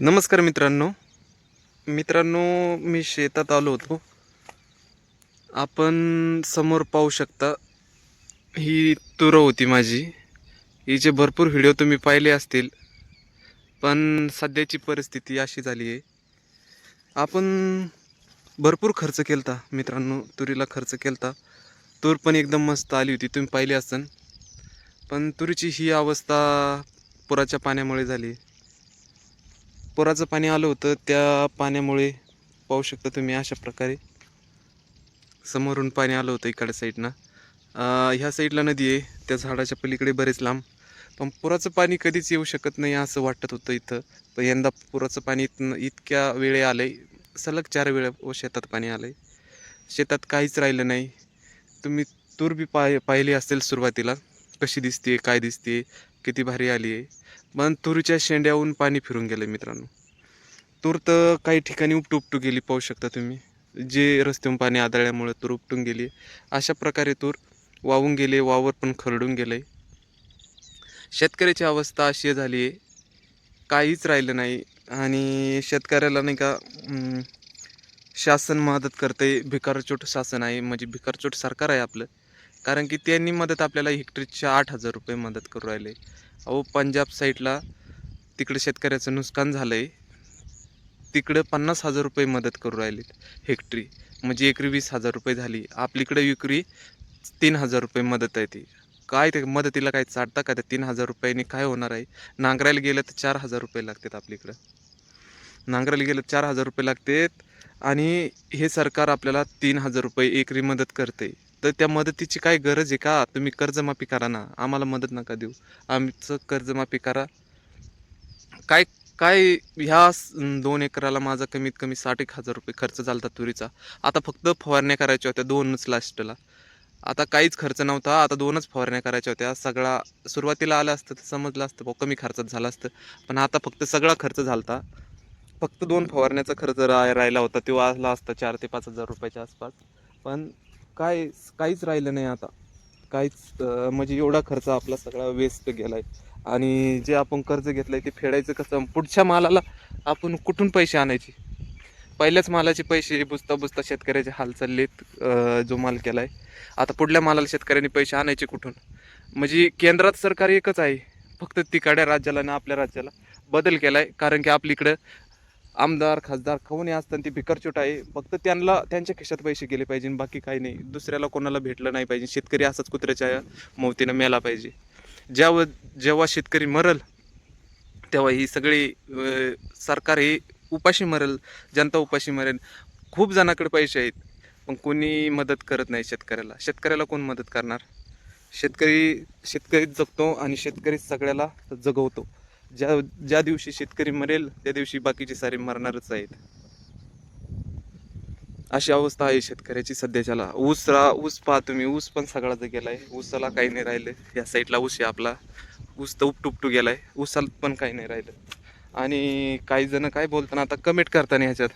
नमस्कार मित्रांनो. मित्रांनो मी शेतात आलो होतो. आपण समोर पाहू शकता ही तुरं होती माझी. हिचे भरपूर व्हिडिओ तुम्ही पाहिले असतील पण सध्याची परिस्थिती अशी झाली आहे. आपण भरपूर खर्च केलता मित्रांनो तुरीला खर्च केलता. तूर पण एकदम मस्त आली होती तुम्ही पाहिली असन. पण तुरीची ही अवस्था पुराच्या पाण्यामुळे झाली. पुराचं पाणी आलं होतं त्या पाण्यामुळे पाहू शकता तुम्ही अशा प्रकारे. समोरून पाणी आलं होतं इकडच्या साईडनं. ह्या साईडला नदी आहे त्या झाडाच्या पलीकडे बरेच लांब. पण पुराचं पाणी कधीच येऊ शकत नाही असं वाटत होतं इथं. पण यंदा पुराचं पाणी इथनं इतक्या वेळे आलं आहे सलग चार वेळा व शेतात पाणी आलं आहे शेतात काहीच राहिलं नाही. तुम्ही तूर बी पाय पाहिली असेल सुरुवातीला कशी दिसते काय दिसते किती भारी आली आहे. पण तुरीच्या शेंड्याहून पाणी फिरून गेलं मित्रांनो. तूर तर काही ठिकाणी उपटू उपटू गेली पाहू शकता तुम्ही. जे रस्त्याहून पाणी आदळल्यामुळे तूर उपटून गेली. अशा प्रकारे तूर वाहून गेले वावर पण खरडून गेले शेतकऱ्याची अवस्था अशी झाली आहे. काहीच राहिलं नाही आणि शेतकऱ्याला नाही का शासन मदत करते भिकारचोट शासन आहे. म्हणजे भिकारचोट सरकार आहे आपलं. कारण की त्यांनी मदत आपल्याला हेक्टरीच्या आठ हजार रुपये मदत करू राहिले. अहो पंजाब साईडला तिकडे शेतकऱ्याचं नुकसान झालं आहे तिकडं पन्नास हजार रुपये मदत करू राहिलेत हेक्टरी. म्हणजे एकरी वीस हजार रुपये झाली. आपलीकडे विक्री तीन हजार रुपये मदत आहे ती. काय ते मदतीला काय चाटता का त्या तीन हजार रुपयांनी काय होणार आहे? नांगरायला गेलं तर चार हजार रुपये लागतात आपलीकडं. नांगरायला गेलं तर चार हजार रुपये लागतात आणि हे सरकार आपल्याला तीन हजार रुपये एकरी मदत करते तर त्या मदतीची काय गरज आहे का? तुम्ही कर्जमाफी करा ना. आम्हाला मदत नका देऊ. आमचं कर्जमाफी करा. काय काय ह्या दोन एकराला माझा कमीत कमी साठ एक हजार रुपये खर्च झाला होता तुरीचा. आता फक्त फवारण्या करायच्या होत्या दोनच लास्टला. आता काहीच खर्च नव्हता. आता दोनच फवारण्या करायच्या होत्या. सगळा सुरुवातीला आलं असतं तर समजलं असतं भाऊ कमी खर्चात झालं असतं. पण आता फक्त सगळा खर्च झाला होता फक्त दोन फवारण्याचा खर्च रा राहिला होता. तो आला असता चार ते पाच हजार रुपयाच्या आसपास. पण काय काहीच राहिलं नाही आता. काहीच म्हणजे एवढा खर्च आपला सगळा वेस्ट गेला आहे आणि जे आपण कर्ज घेतलं आहे ते फेडायचं कसं? पुढच्या मालाला आपण कुठून पैसे आणायचे? पहिल्याच मालाचे पैसे बुजता बुजता शेतकऱ्याचे हाल चाललेत जो माल केला आहे आता पुढल्या मालाला शेतकऱ्यांनी पैसे आणायचे कुठून? म्हणजे केंद्रात सरकार एकच आहे. फक्त तिकडल्या राज्याला आणि आपल्या राज्याला बदल केला आहे कारण की आपलीकडं आमदार खासदार कोणी असतात ते भिकारचोट आहे. फक्त त्यांना त्यांच्या खिशात पैसे गेले पाहिजे बाकी काही नाही. दुसऱ्याला कोणाला भेटलं नाही पाहिजे. शेतकरी असाच कुत्र्याच्या मौतीनं मेला पाहिजे. ज्याव जेव्हा शेतकरी मरल तेव्हा ही सगळी सरकार ही उपाशी मरेल जनता उपाशी मरेल. खूप जणाकडे पैसे आहेत पण कोणी मदत करत नाही शेतकऱ्याला. शेतकऱ्याला कोण मदत करणार? शेतकरी शेतकरीच जगतो आणि शेतकरी सगळ्याला जगवतो. ज्या ज्या दिवशी शेतकरी मरेल त्या दिवशी बाकीचे सारे मरणारच आहेत. अशी अवस्था आहे शेतकऱ्याची सध्याच्याला. ऊस रा ऊस पहा तुम्ही ऊस पण सगळा गेलाय. ऊसाला काही नाही राहिलं. या साईडला ऊस आहे आपला. ऊस तर उपटुपटू गेलाय. ऊसाला पण काही नाही राहिलं. आणि काही जण काय बोलताना आता कमेंट करताना ह्याच्यात.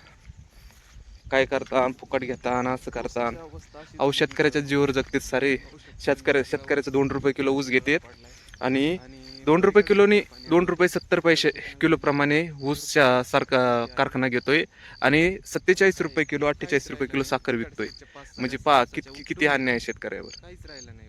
काय करता फुकट घेता आणि असं करता अहो शेतकऱ्याच्या जीवर जगतेत सारे. शेतकऱ्या शेतकऱ्याचं दोन रुपये किलो ऊस घेतात. आणि दोन रुपये किलोनी दोन रुपये सत्तर पैसे किलोप्रमाणे ऊसच्या सारखा कारखाना घेतोय आणि सत्तेचाळीस रुपये किलो अठ्ठेचाळीस रुपये किलो साखर विकतोय. म्हणजे पा किती किती अन्याय आहे शेतकऱ्यावर. काहीच राहिला नाही